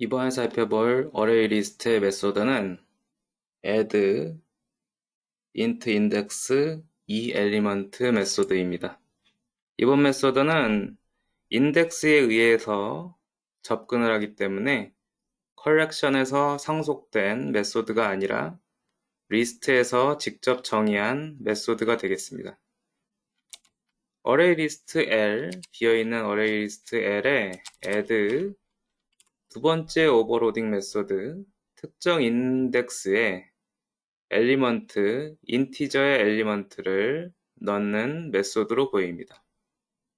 이번에 살펴볼 어레이 리스트의 메소드는 add int index e element 메소드입니다. 이번 메소드는 인덱스에 의해서 접근을 하기 때문에 컬렉션에서 상속된 메소드가 아니라 리스트에서 직접 정의한 메소드가 되겠습니다. 어레이 리스트 L, 비어있는 어레이 리스트 L에 add 두 번째 오버로딩 메소드 특정 인덱스에 엘리먼트, 인티저의 엘리먼트를 넣는 메소드로 보입니다.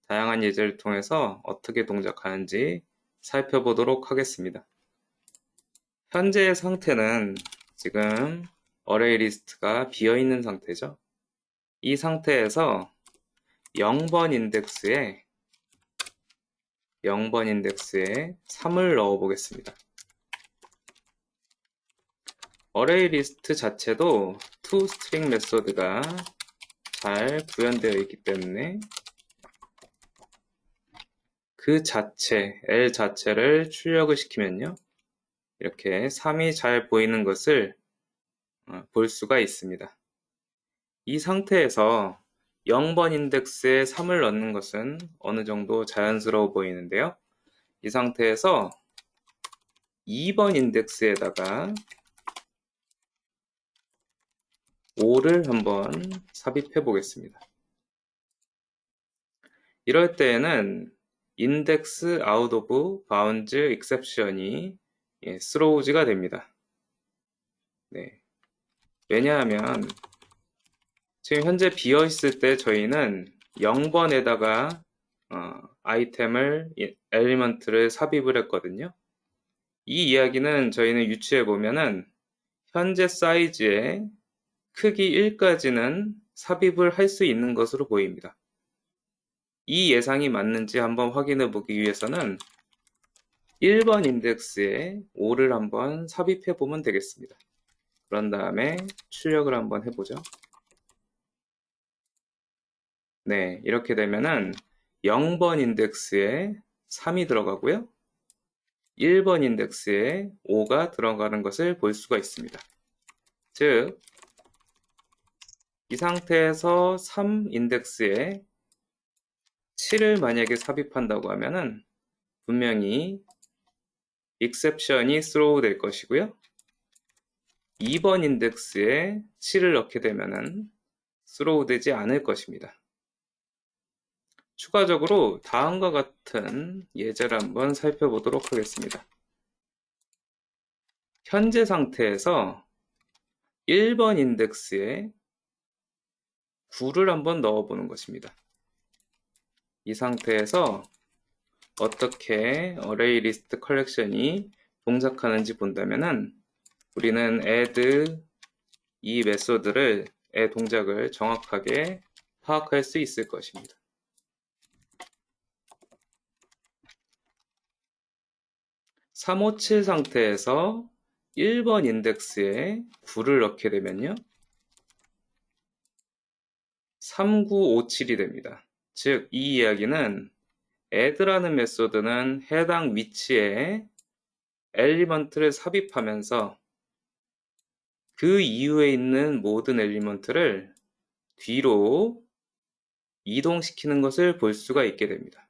다양한 예제를 통해서 어떻게 동작하는지 살펴보도록 하겠습니다. 현재의 상태는 지금 어레이 리스트가 비어있는 상태죠. 이 상태에서 0번 인덱스에 0번 인덱스에 3을 넣어 보겠습니다. 어레이 리스트 자체도 toString 메소드가 잘 구현되어 있기 때문에 그 자체, L 자체를 출력을 시키면요. 이렇게 3이 잘 보이는 것을 어, 볼 수가 있습니다. 이 상태에서 0번 인덱스에 3을 넣는 것은 어느 정도 자연스러워 보이는데요. 이 상태에서 2번 인덱스에다가 5를 한번 삽입해 보겠습니다. 이럴 때에는 out of bounds exception이 예, throws가 됩니다. 네. 왜냐하면 지금 현재 비어 있을 때 저희는 0번에다가 어, 아이템을 엘리먼트를 삽입을 했거든요. 이 이야기는 저희는 유추해 보면은 현재 사이즈의 크기 1까지는 삽입을 할 수 있는 것으로 보입니다. 이 예상이 맞는지 한번 확인해 보기 위해서는 1번 인덱스에 5를 한번 삽입해 보면 되겠습니다. 그런 다음에 출력을 한번 해보죠. 네, 이렇게 되면은 0번 인덱스에 3이 들어가고요. 1번 인덱스에 5가 들어가는 것을 볼 수가 있습니다. 즉, 이 상태에서 3 인덱스에 7을 만약에 삽입한다고 하면은 분명히 exception이 throw 될 것이고요. 2번 인덱스에 7을 넣게 되면은 throw 되지 않을 것입니다. 추가적으로 다음과 같은 예제를 한번 살펴보도록 하겠습니다. 현재 상태에서 1번 인덱스에 9를 한번 넣어보는 것입니다. 이 상태에서 어떻게 어레이 리스트 컬렉션이 동작하는지 본다면은 우리는 add 이 메소드를 의 동작을 정확하게 파악할 수 있을 것입니다. 357 상태에서 1번 인덱스에 9를 넣게 되면요. 3957이 됩니다. 즉, 이 이야기는 add라는 메소드는 해당 위치에 엘리먼트를 삽입하면서 그 이후에 있는 모든 엘리먼트를 뒤로 이동시키는 것을 볼 수가 있게 됩니다.